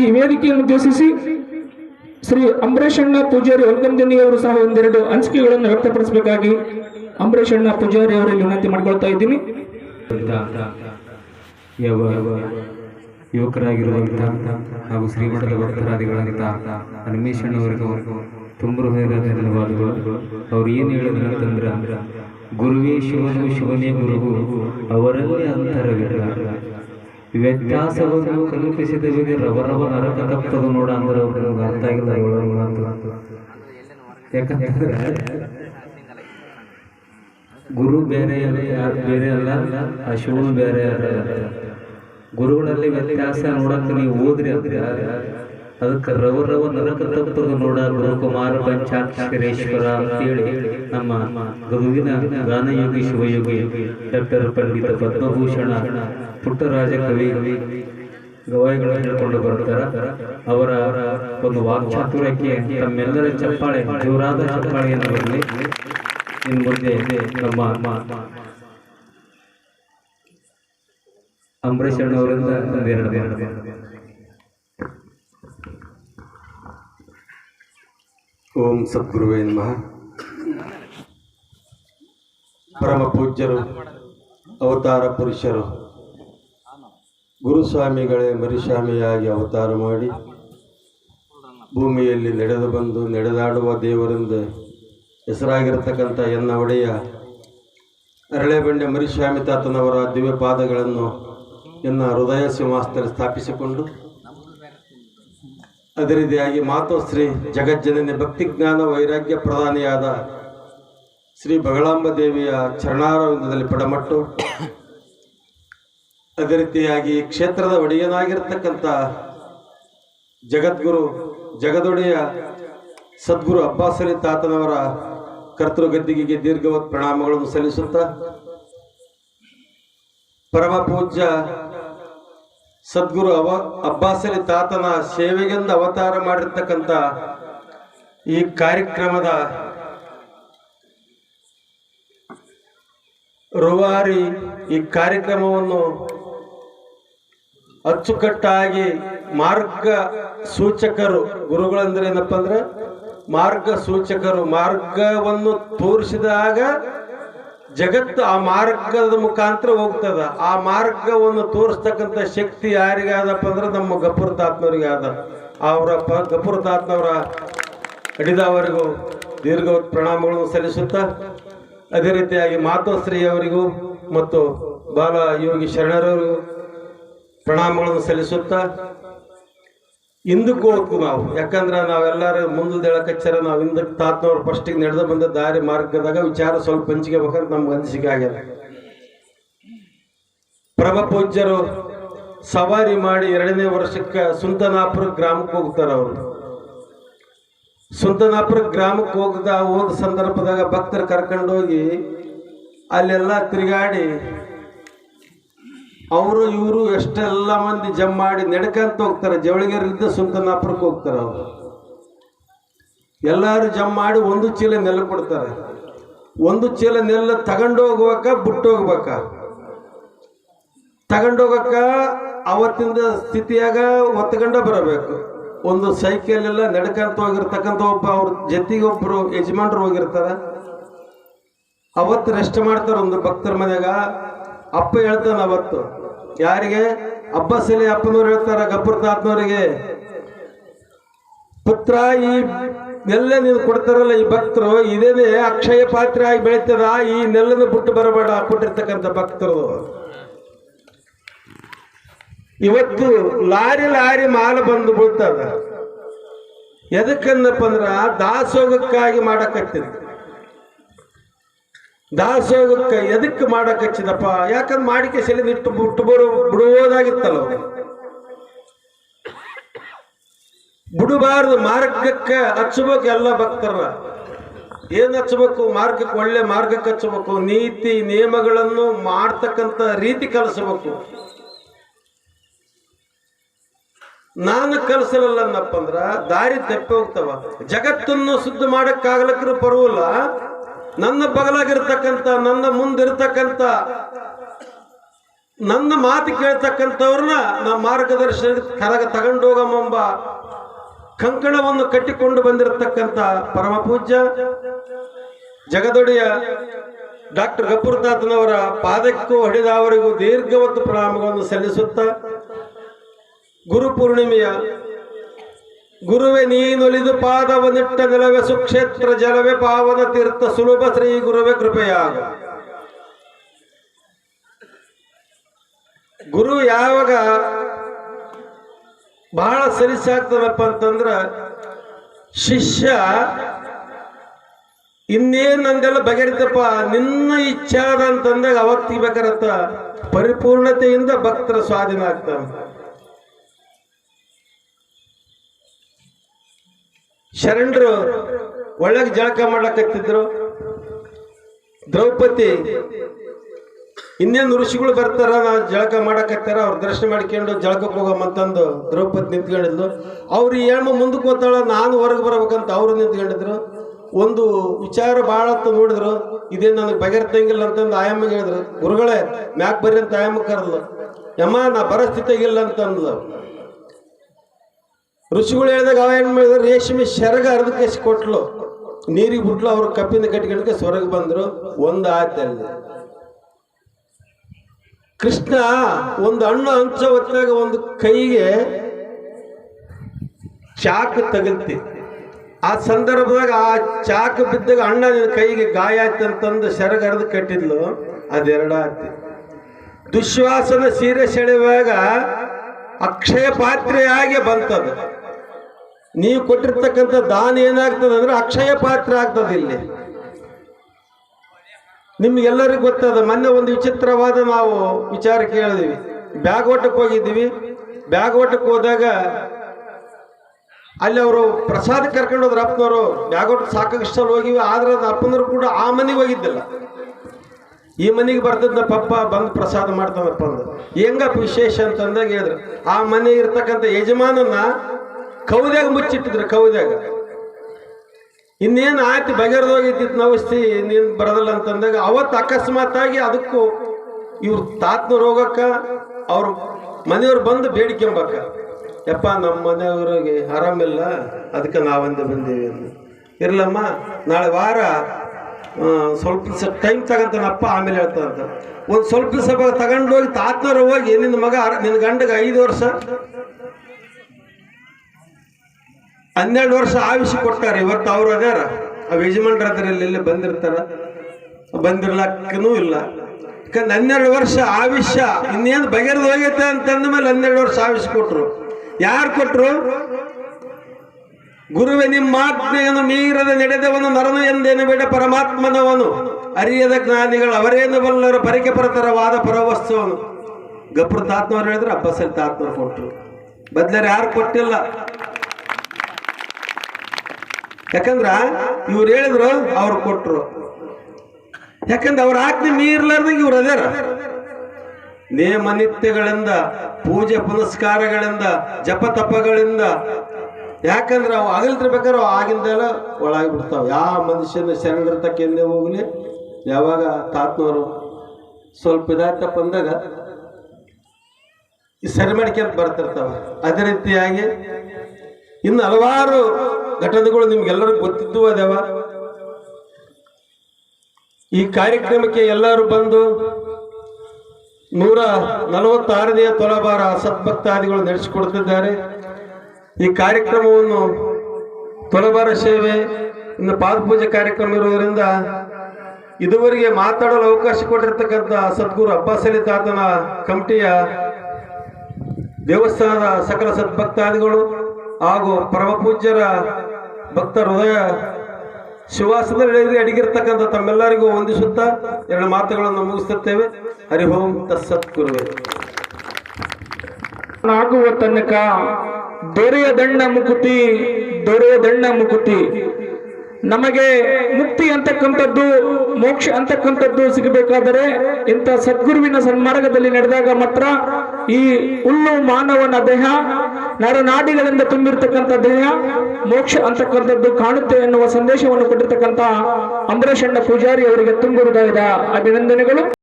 ಈ ವೇದಿಕೆಯನ್ನು ಉದ್ದೇಶಿಸಿ ಶ್ರೀ ಅಂಬರೇಶಣ್ಣ ಪೂಜಾರಿ ಹೊಲ್ಗಂದನಿ ಅವರು ಸಹ ಒಂದೆರಡು ಅನಿಸಿಕೆಗಳನ್ನು ವ್ಯಕ್ತಪಡಿಸಬೇಕಾಗಿ ಅಂಬರೇಶಣ್ಣ ಪೂಜಾರಿ ಅವರಲ್ಲಿ ವಿನಂತಿ ಮಾಡ್ಕೊಳ್ತಾ ಇದ್ದೀನಿ. ಯುವಕರಾಗಿರುವಂತಹ ಹಾಗೂ ಶ್ರೀಮಠದ ಭಕ್ತರಾದಿಗಳಂತ ಹನುಮೇಶಣ್ಣವರಿಗೂ ತುಂಬ ಹೃದಯದ ಧನ್ಯವಾದಗಳು. ಅವ್ರು ಏನು ಹೇಳಿದ್ರು ಅಂತಂದ್ರೆ, ಗುರುವೇ ಶಿವನು ಶಿವನೇ ಗುರುವು, ಅವರಲ್ಲಿ ಅಂತರವಿಲ್ಲ. ವ್ಯತ್ಯಾಸವನ್ನು ಕಲ್ಪಿಸಿದ ರವ ರವ ನರಕ ತಪ್ಪದು ನೋಡ ಅಂದ್ರೆ ಅವ್ರಿಗೆ ಅರ್ಥ ಆಗಿಲ್ಲ ಯಾಕಂತಂದ್ರೆ ಗುರು ಬೇರೆ ಯಾರು ಬೇರೆ ಅಲ್ಲ, ಆ ಶಿವನು ಬೇರೆ ಅಲ್ಲ. ಗುರುಗಳಲ್ಲಿ ವ್ಯತ್ಯಾಸ ನೋಡಕ್ ನೀವು ಓದ್ರಿ ಅಂದ್ರೆ ಅದಕ್ಕೆ ರವ ರವ ನರಕ ತಪ್ಪದು ನೋಡ ಗುರುಕುಮಾರ ಪಂಚಾಕ್ಷರೇಶ್ವರ ಅಂತೇಳಿ ನಮ್ಮ ಗುರುವಿನ ಗಾನಯೋಗಿ ಶಿವಯೋಗಿ ಡಾಕ್ಟರ್ ಪಂಡಿತ ಪದ್ಮಭೂಷಣ ಪುಟ್ಟರಾಜ ಕವಿ ಗವಾಯಿಗಳು ಹೇಳ್ಕೊಂಡು ಬರುತ್ತಾರೆ ಅವರ ಒಂದು ವಾಕ್ಚಾತುರ್ಯಕ್ಕೆ ತಮ್ಮೆಲ್ಲರ ಚಪ್ಪಾಳೆ, ಜೋರಾದ ಚಪ್ಪಾಳೆಯನ್ನು ಬರಲಿ. ಇನ್ನು ಮುಂದೆ ನಮ್ಮ ಅಂಬರೀಷ್ ಅಣ್ಣವರಿಂದ ಒಂದೆರಡು ಓಂ ಸದ್ಗುರುವೇ ನಮಃ. ಪರಮ ಪೂಜ್ಯರು, ಅವತಾರ ಪುರುಷರು, ಗುರುಸ್ವಾಮಿಗಳೇ ಮರಿಸ್ವಾಮಿಯಾಗಿ ಅವತಾರ ಮಾಡಿ, ಭೂಮಿಯಲ್ಲಿ ನಡೆದು ಬಂದು ನಡೆದಾಡುವ ದೇವರೆಂದು ಹೆಸರಾಗಿರತಕ್ಕಂಥ ಎನ್ನ ಒಡೆಯ ಅರಳೆಬಂಡೆ ಮರಿಸ್ವಾಮಿ ತಾತನವರ ದಿವ್ಯ ಪಾದಗಳನ್ನು ಎನ್ನ ಹೃದಯ ಸಿಂಹಾಸನದಲ್ಲಿ ಸ್ಥಾಪಿಸಿಕೊಂಡು ಅದೇ ರೀತಿಯಾಗಿ ಮಾತೋಶ್ರೀ ಜಗಜ್ಜನನಿ ಭಕ್ತಿ ಜ್ಞಾನ ವೈರಾಗ್ಯ ಪ್ರಧಾನಿಯಾದ ಶ್ರೀ ಬಗಳಾಂಬ ದೇವಿಯ ಚರಣಾರವಿಂದದಲ್ಲಿ ಪಡಮಟ್ಟು. ಅದೇ ರೀತಿಯಾಗಿ ಕ್ಷೇತ್ರದ ಒಡೆಯನಾಗಿರ್ತಕ್ಕಂಥ ಜಗದ್ಗುರು ಜಗದೊಡೆಯ ಸದ್ಗುರು ಅಬ್ಬಾಸಲಿ ತಾತನವರ ಕರ್ತೃ ಗದ್ದಿಗೆಗೆ ದೀರ್ಘವತ್ ಪ್ರಣಾಮಗಳನ್ನು ಸಲ್ಲಿಸುತ್ತಾ, ಪರಮ ಪೂಜ್ಯ ಸದ್ಗುರು ಅವ ಅಬ್ಬಾಸಲಿ ತಾತನ ಸೇವೆಗೆಂದು ಅವತಾರ ಮಾಡಿರ್ತಕ್ಕಂಥ ಈ ಕಾರ್ಯಕ್ರಮದ ರೂವಾರಿ ಈ ಕಾರ್ಯಕ್ರಮವನ್ನು ಅಚ್ಚುಕಟ್ಟಾಗಿ ಮಾರ್ಗ ಸೂಚಕರು ಗುರುಗಳಂದ್ರೆ ಏನಪ್ಪ ಅಂದ್ರೆ ಮಾರ್ಗ ಸೂಚಕರು, ಮಾರ್ಗವನ್ನು ತೋರಿಸಿದಾಗ ಜಗತ್ತು ಆ ಮಾರ್ಗದ ಮುಖಾಂತರ ಹೋಗ್ತದ. ಆ ಮಾರ್ಗವನ್ನು ತೋರಿಸ್ತಕ್ಕಂಥ ಶಕ್ತಿ ಯಾರಿಗಾದಪ್ಪ ಅಂದ್ರೆ ನಮ್ಮ ಗಪುರ ತಾತ್ನವ್ರಿಗೆ ಆದ. ಅವರ ಪ, ಗಪುರ ತಾತ್ನವರ ಅಡಿದವರಿಗೂ ದೀರ್ಘ ಪ್ರಣಾಮಗಳನ್ನು ಸಲ್ಲಿಸುತ್ತಾ ಅದೇ ರೀತಿಯಾಗಿ ಮಾತೋಶ್ರೀ ಅವರಿಗೂ ಮತ್ತು ಬಾಲ ಯೋಗಿ ಶರಣರವರು ಪ್ರಣಾಮಗಳನ್ನು ಸಲ್ಲಿಸುತ್ತಾ ಹಿಂದಕ್ಕೂ ನಾವು, ಯಾಕಂದ್ರೆ ನಾವೆಲ್ಲರೂ ಮುಂದೆ ಕಚ್ಚರ ನಾವು ಹಿಂದಕ್ಕೆ ತಾತ್ನವ್ರು ಫಸ್ಟಿಗೆ ನಡೆದು ಬಂದ ದಾರಿ ಮಾರ್ಗದಾಗ ವಿಚಾರ ಸ್ವಲ್ಪ ಹಂಚಿಕೆ ಬೇಕಂತ ನಮ್ಗೆ ಅನಿಸಿಕೆ ಆಗ್ಯದ ಪ್ರಭ ಪೂಜ್ಯರು ಸವಾರಿ ಮಾಡಿ ಎರಡನೇ ವರ್ಷಕ್ಕೆ ಸುಂತನಾಪುರ ಗ್ರಾಮಕ್ಕೆ ಹೋಗ್ತಾರೆ ಅವರು ಸುಂತನಾಪುರ ಗ್ರಾಮಕ್ಕೆ ಹೋಗದ ಹೋದ ಸಂದರ್ಭದಾಗ ಭಕ್ತರು ಕರ್ಕೊಂಡೋಗಿ ಅಲ್ಲೆಲ್ಲ ತಿರುಗಾಡಿ, ಅವರು ಇವರು ಎಷ್ಟೆಲ್ಲ ಮಂದಿ ಜಮ್ ಮಾಡಿ ನಡ್ಕಂತ ಹೋಗ್ತಾರೆ. ಜವಳಿಗೆರಿದ್ದ ಸುಲ್ತಾನಾಪುರಕ್ಕೆ ಹೋಗ್ತಾರೆ ಅವರು. ಎಲ್ಲರೂ ಜಮ್ ಮಾಡಿ ಒಂದು ಚೀಲ ನೆಲ ಕೊಡ್ತಾರೆ. ಒಂದು ಚೀಲ ನೆಲ್ಲ ತಗೊಂಡೋಗ್ಬೇಕ ಬಿಟ್ಟೋಗ್ಬೇಕ ತಗೊಂಡೋಗಕ್ಕ ಅವತ್ತಿಂದ ಸ್ಥಿತಿಯಾಗ ಒತ್ತಗಂಡ ಬರಬೇಕು. ಒಂದು ಸೈಕಲ್ ಎಲ್ಲ ನಡ್ಕಂತ ಹೋಗಿರ್ತಕ್ಕಂಥ ಒಬ್ಬ ಅವ್ರ ಜೊತೆಗೆ ಒಬ್ರು ಯಜಮಾನ್ರು ಹೋಗಿರ್ತಾರ. ಅವತ್ತು ರೆಸ್ಟ್ ಮಾಡ್ತಾರ ಒಂದು ಭಕ್ತರ ಮನೆಯಾಗ. ಅಪ್ಪ ಹೇಳ್ತಾನ ಅವತ್ತು, ಯಾರಿಗೆ? ಅಬ್ಬಸಲಿ ಅಪ್ಪನವ್ರು ಹೇಳ್ತಾರ, ಗಬ್ಬರ್ ತಾತನವರಿಗೆ, ಪುತ್ರ, ಈ ನೆಲ್ಲ ನೀವು ಕೊಡ್ತಾರಲ್ಲ ಈ ಭಕ್ತರು, ಇದೇನೆ ಅಕ್ಷಯ ಪಾತ್ರೆ ಆಗಿ ಬೆಳೀತದ, ಈ ನೆಲ್ಲನ್ನು ಬಿಟ್ಟು ಬರಬೇಡ ಕೊಟ್ಟಿರ್ತಕ್ಕಂಥ ಭಕ್ತರು. ಇವತ್ತು ಲಾರಿ ಲಾರಿ ಮಾಲ ಬಂದು ಬೀಳ್ತದ ಎದಕ್ಕಂದಪ್ಪ ಅಂದ್ರ ದಾಸೋಗಕ್ಕಾಗಿ ಮಾಡಕತ್ತಿದ್ ದಾಸೋಗಕ್ಕೆ ಎದಕ್ಕೆ ಮಾಡಕಚ್ಚಿದಪ್ಪ ಯಾಕಂದ್ರೆ ಮಾಡಿಕೆ ಸೆಲೆದು ಇಟ್ಟು ಬಿಟ್ಟು ಬರೋ, ಬಿಡುವುದಾಗಿತ್ತಲ್ಲ. ಬಿಡಬಾರ್ದು, ಮಾರ್ಗಕ್ಕೆ ಹಚ್ಚಬೇಕು ಎಲ್ಲ ಭಕ್ತರ. ಏನು ಹಚ್ಚಬೇಕು? ಮಾರ್ಗಕ್ಕೆ ಒಳ್ಳೆ ಮಾರ್ಗಕ್ಕೆ ಹಚ್ಚಬೇಕು. ನೀತಿ, ನಿಯಮಗಳನ್ನು ಮಾಡ್ತಕ್ಕಂಥ ರೀತಿ ಕಲಿಸಬೇಕು. ನಾನು ಕಲಿಸಲಲ್ಲನ್ನಪ್ಪ ಅಂದ್ರ ದಾರಿ ತಪ್ಪಿ ಹೋಗ್ತವ. ಜಗತ್ತನ್ನು ಶುದ್ಧ ಮಾಡಕ್ಕಾಗ್ಲಕ್ರು ಬರುವಲ್ಲ. ನನ್ನ ಬಗಲಾಗಿರ್ತಕ್ಕಂಥ, ನನ್ನ ಮುಂದಿರ್ತಕ್ಕಂಥ, ನನ್ನ ಮಾತು ಕೇಳ್ತಕ್ಕಂಥವ್ರನ್ನ ನಮ್ಮ ಮಾರ್ಗದರ್ಶನ ಕರಗ ತಗೊಂಡೋಗಮ್ಮೆಂಬ ಕಂಕಣವನ್ನು ಕಟ್ಟಿಕೊಂಡು ಬಂದಿರತಕ್ಕಂಥ ಪರಮ ಪೂಜ್ಯ ಜಗದೊಡೆಯ ಡಾಕ್ಟರ್ ಗಪ್ಪುರದಾತನವರ ಪಾದಕ್ಕೂ ಹೊಡೆದ ಅವರಿಗೂ ದೀರ್ಘವತ್ತು ಪ್ರಣಾಮಗಳನ್ನು ಸಲ್ಲಿಸುತ್ತಾ ಗುರು ಪೂರ್ಣಿಮೆಯ, ಗುರುವೆ ಪಾದವ ನಿಟ್ಟ ನೆಲವೇ ಸುಕ್ಷೇತ್ರ ಜಲವೇ ಪಾವನ ತೀರ್ಥ ಸುಲಭ ಶ್ರೀ ಗುರುವೆ ಕೃಪೆಯಾಗ ಗುರು ಯಾವಾಗ ಬಹಳ ಸರಿಸಾಗ್ತದಪ್ಪ ಅಂತಂದ್ರ ಶಿಷ್ಯ, ಇನ್ನೇನ್ ನಂದೆಲ್ಲ ಬಗೆರಿತಪ್ಪ ನಿನ್ನ ಇಚ್ಛಾದ ಅಂತಂದಾಗ ಅವತ್ತಿಗೆ ಬೇಕಾರತ್ತ ಪರಿಪೂರ್ಣತೆಯಿಂದ ಭಕ್ತರ ಸ್ವಾಧೀನ ಆಗ್ತಾನೆ. ಶರಣರು ಒಳ್ಳೆ ಜಳಕ ಮಾಡ್ಲಕತ್ತಿದ್ರು. ದ್ರೌಪದಿ, ಇನ್ನೇನು ಋಷಿಗಳು ಬರ್ತಾರ ನಾ ಜಳಕ ಮಾಡಕತ್ತಾರ, ಅವ್ರ ದರ್ಶನ ಮಾಡ್ಕೊಂಡು ಜಳಕಕ್ಕೆ ಹೋಗಮ್ಮಂತಂದು ದ್ರೌಪದಿ ನಿಂತ್ಕೊಂಡಿದ್ಲು. ಅವ್ರು ಯಮ್ಮ ಮುಂದಕ್ಕೆ ಹೋಗ್ತಾಳ ನಾನು ಹೊರಗೆ ಬರ್ಬೇಕಂತ ಅವರು ನಿಂತ್ಕೊಂಡಿದ್ರು. ಒಂದು ವಿಚಾರ ಭಾಳ ಹತ್ತು ನೋಡಿದ್ರು, ಇದೇನು ನನಗೆ ಬಗೆರ್ತಂಗಿಲ್ಲ ಅಂತಂದು ಆಯಮ್ಮಗೆ ಹೇಳಿದ್ರು. ಗುರುಗಳೇ ಮ್ಯಾಕ್ ಬರ್ರಿ ಅಂತ ಆಯಮ್ಮ ಕರೆದ್ಲು. ಯಮ್ಮ, ನಾ ಬರೋ ಸ್ಥಿತಿಗಿಲ್ಲ ಅಂತಂದ್ಲು. ಋಷಿಗಳು ಹೇಳಿದಾಗ ಅವ ಏನು ಮಾಡಿದ್ರು? ರೇಷ್ಮೆ ಶರಗ ಅರ್ಧಕ್ಕೆ ಕೊಟ್ಲು. ನೀರಿಗೆ ಬಿಟ್ಲು, ಅವ್ರ ಕಪ್ಪಿಂದ ಕಟ್ಕೊಂಡ್ಕೆ ಸ್ವರ್ಗ ಬಂದರು. ಒಂದು ಆಯ್ತಲ್ಲಿ ಕೃಷ್ಣ ಒಂದು ಹಣ್ಣು ಹಂಚ ಹೊತ್ತಾಗ ಒಂದು ಕೈಗೆ ಚಾಕು ತಗಲ್ತಿ. ಆ ಸಂದರ್ಭದಾಗ ಆ ಚಾಕು ಬಿದ್ದಾಗ ಅಣ್ಣ ಕೈಗೆ ಗಾಯ ಆಯ್ತು ಅಂತಂದು ಶರಗ ಅರ್ಧ ಕಟ್ಟಿದ್ಲು. ಅದೆರಡ ಆಯ್ತು. ದುಶ್ವಾಸನ ಸೀರೆ ಸೆಳೆಯುವಾಗ ಅಕ್ಷಯ ಪಾತ್ರೆಯಾಗೆ ಬಂತದು. ನೀವು ಕೊಟ್ಟಿರ್ತಕ್ಕಂಥ ದಾನ ಏನಾಗ್ತದೆ ಅಂದ್ರೆ ಅಕ್ಷಯ ಪಾತ್ರ ಆಗ್ತದೆ ಇಲ್ಲಿ. ನಿಮ್ಗೆಲ್ಲರಿಗೂ ಗೊತ್ತದ, ಮೊನ್ನೆ ಒಂದು ವಿಚಿತ್ರವಾದ ನಾವು ವಿಚಾರ ಕೇಳಿದ್ವಿ. ಬ್ಯಾಗ್ ಓಟಕ್ಕೆ ಹೋಗಿದ್ದೀವಿ ಬ್ಯಾಗ್ ಓಟಕ್ಕೆ ಹೋದಾಗ ಅಲ್ಲಿ ಅವರು ಪ್ರಸಾದ ಕರ್ಕೊಂಡು ಹೋದ್ರ ಅಪ್ಪನವರು. ಬ್ಯಾಗ್ ಓಟ ಸಾಕಷ್ಟು ಹೋಗಿವಿ, ಆದ್ರೆ ಅದು ಅಪ್ಪನವರು ಕೂಡ ಆ ಮನೆಗೆ ಹೋಗಿದ್ದಿಲ್ಲ. ಈ ಮನೆಗೆ ಬರ್ತದ ಪಪ್ಪ, ಬಂದು ಪ್ರಸಾದ ಮಾಡ್ತಾನಪ್ಪ ಅಂದ್ರೆ. ಹೆಂಗಪ್ಪ ವಿಶೇಷ ಅಂತಂದಾಗ ಹೇಳಿದ್ರು. ಆ ಮನೆ ಇರ್ತಕ್ಕಂಥ ಯಜಮಾನನ್ನ ಕೌದ್ಯಾಗ ಮುಚ್ಚಿಟ್ಟಿದ್ರು, ಕೌದ್ಯಾಗ. ಇನ್ನೇನು ಆಯ್ತು ಬಗೆರ್ದೋಗಿದ್ದಿತ್ತು ನವಸ್ತಿ ನೀನು ಬರೋದಿಲ್ಲ ಅಂತಂದಾಗ ಅವತ್ತು ಅಕಸ್ಮಾತಾಗಿ ಅದಕ್ಕೂ ಇವ್ರ ತಾತ್ನ ರೋಗಕ್ಕ ಅವ್ರ ಮನೆಯವ್ರು ಬಂದು ಬೇಡಿಕೆಂಬಕ್ಕ ಯಪ್ಪ, ನಮ್ಮ ಮನೆಯವ್ರಿಗೆ ಆರಾಮಿಲ್ಲ, ಅದಕ್ಕೆ ನಾವಂದೆ ಬಂದೀವಿ ಅಂದು ಇರಲಮ್ಮ, ನಾಳೆ ವಾರ ಸ್ವಲ್ಪ ಟೈಮ್ ತಗಂತನಪ್ಪ ಆಮೇಲೆ ಹೇಳ್ತಾನಂತ ಒಂದು ಸ್ವಲ್ಪ ದಿವಸ ತಗೊಂಡೋಗಿ ತಾತನವ್ರು ಹೋಗಿ, ನಿನ್ನ ಮಗ ನಿನ್ನ ಗಂಡಗೆ ಐದು ವರ್ಷ ಹನ್ನೆರಡು ವರ್ಷ ಆಯುಷ್ ಕೊಟ್ಟಾರ. ಇವತ್ತು ಅವ್ರ ಅದಾರ. ಆ ಯಜಮಾನ್ರ ಹತ್ರ ಬಂದಿರ್ತಾರ. ಬಂದಿರ್ಲಕ್ಕೂ ಇಲ್ಲ. ಯಾಕಂದ್ರೆ ಹನ್ನೆರಡು ವರ್ಷ ಆವಿಷ್ಯ ಇನ್ನೇನು ಬಗೆರ್ದು ಹೋಗೈತೆ ಅಂತಂದ ಮೇಲೆ ಹನ್ನೆರಡು ವರ್ಷ ಆಯುಷ್ ಕೊಟ್ರು. ಯಾರು ಕೊಟ್ರು? ಗುರುವೆ ನಿಮ್ಮ ಆತ್ಮೆಯನ್ನು ಮೀರದ ನಡೆದವನು, ನರನು ಎಂದೇನು ಬೇಡ, ಪರಮಾತ್ಮನವನು. ಅರಿಯದ ಜ್ಞಾನಿಗಳು, ಅವರೇನು ಬಲ್ಲರು ಪರಿಕೆ ಪರತರ ವಾದ ಪರವಸ್ತುವನು. ಗಪ್ರ ತಾತ್ಮರು ಹೇಳಿದ್ರೆ ಅಬ್ಬಸರಿ ತಾತ್ಮರು ಕೊಟ್ರು. ಬದ್ಲಾರೆ ಯಾರು ಕೊಟ್ಟಿಲ್ಲ. ಯಾಕಂದ್ರ ಇವ್ರು ಹೇಳಿದ್ರು ಅವ್ರು ಕೊಟ್ರು. ಯಾಕಂದ್ರೆ ಅವ್ರ ಆಜ್ಞೆ ಮೀರ್ಲಾರ್ದಂಗೆ ಇವ್ರು ಅದಾರ. ನೇಮ ನಿತ್ಯಗಳಿಂದ ಪೂಜೆ ಪುನಸ್ಕಾರಗಳಿಂದ, ಜಪ ತಪಗಳಿಂದ, ಯಾಕಂದ್ರೆ ಅವು ಆಗಲ್ತಿರ್ಬೇಕಾದ್ರೆ ಅವು ಆಗಿಂದೆಲ್ಲ ಒಳಗೆ ಬಿಡ್ತಾವೆ. ಯಾವ ಮನುಷ್ಯನ ಶರಣರ್ತಕ್ಕೆಂದೇ ಹೋಗ್ಲಿ. ಯಾವಾಗ ತಾತ್ನವರು ಸ್ವಲ್ಪ ಇದಾಯ್ತಪ್ಪ ಅಂದಾಗ ಈ ಸರಿ ಮಾಡ್ಕೊಂತ ಬರ್ತಿರ್ತಾವ. ಅದೇ ರೀತಿಯಾಗಿ ಇನ್ನು ಹಲವಾರು ಘಟನೆಗಳು ನಿಮ್ಗೆಲ್ಲರಿಗೂ ಗೊತ್ತಿದ್ದು ಅದಾವ? ಈ ಕಾರ್ಯಕ್ರಮಕ್ಕೆ ಎಲ್ಲರೂ ಬಂದು ನೂರ ನಲವತ್ತಾರನೆಯ ತೊಲಬಾರ ಸದ್ಭಕ್ತಾದಿಗಳು ನಡೆಸಿಕೊಡುತ್ತಿದ್ದಾರೆ. ಈ ಕಾರ್ಯಕ್ರಮವನ್ನು ತೊಲಬಾರ ಸೇವೆ, ಇನ್ನು ಪಾದಪೂಜೆ ಕಾರ್ಯಕ್ರಮ ಇರುವುದರಿಂದ ಇದುವರೆಗೆ ಮಾತಾಡಲು ಅವಕಾಶ ಕೊಟ್ಟಿರ್ತಕ್ಕಂಥ ಸದ್ಗುರು ಅಬ್ಬಾಸಲಿ ತಾತನ ಕಮಿಟಿಯ ದೇವಸ್ಥಾನದ ಸಕಲ ಸದ್ಭಕ್ತಾದಿಗಳು ಹಾಗೂ ಪರಮ ಪೂಜ್ಯರ ಭಕ್ತ ಹೃದಯ ಶಿವಾಸದಲ್ಲಿ ಅಡಗಿರ್ತಕ್ಕಂಥ ತಮ್ಮೆಲ್ಲರಿಗೂ ವಂದಿಸುತ್ತಾ ಎರಡು ಮಾತುಗಳನ್ನು ಮುಗಿಸುತ್ತೇವೆ. ಹರಿ ತತ್ಸತ್ಗುರುವೆ ತತ್ಸತ್ ಗುರುವೇ ಆಗುವ ತನಕ ದೊರೆಯ ದಣ್ಣ ಮುಕುತಿ, ದೊರೆಯ ದಣ್ಣ ಮುಕುತಿ. ನಮಗೆ ಮುಕ್ತಿ ಅಂತಕ್ಕಂಥದ್ದು, ಮೋಕ್ಷ ಅಂತಕ್ಕಂಥದ್ದು ಸಿಗಬೇಕಾದರೆ ಇಂಥ ಸದ್ಗುರುವಿನ ಸನ್ಮಾರ್ಗದಲ್ಲಿ ನಡೆದಾಗ ಮಾತ್ರ ಈ ಹುಲ್ಲು ಮಾನವನ ದೇಹ, ನರನಾಡಿಗಳಿಂದ ತುಂಬಿರ್ತಕ್ಕಂಥ ದೇಹ, ಮೋಕ್ಷ ಅಂತಕ್ಕಂಥದ್ದು ಕಾಣುತ್ತೆ ಎನ್ನುವ ಸಂದೇಶವನ್ನು ಕೊಟ್ಟಿರ್ತಕ್ಕಂಥ ಅಂಬರೀಷಣ್ಣ ಪೂಜಾರಿ ಅವರಿಗೆ ತುಂಬ ಹೃದಯದ ಅಭಿನಂದನೆಗಳು.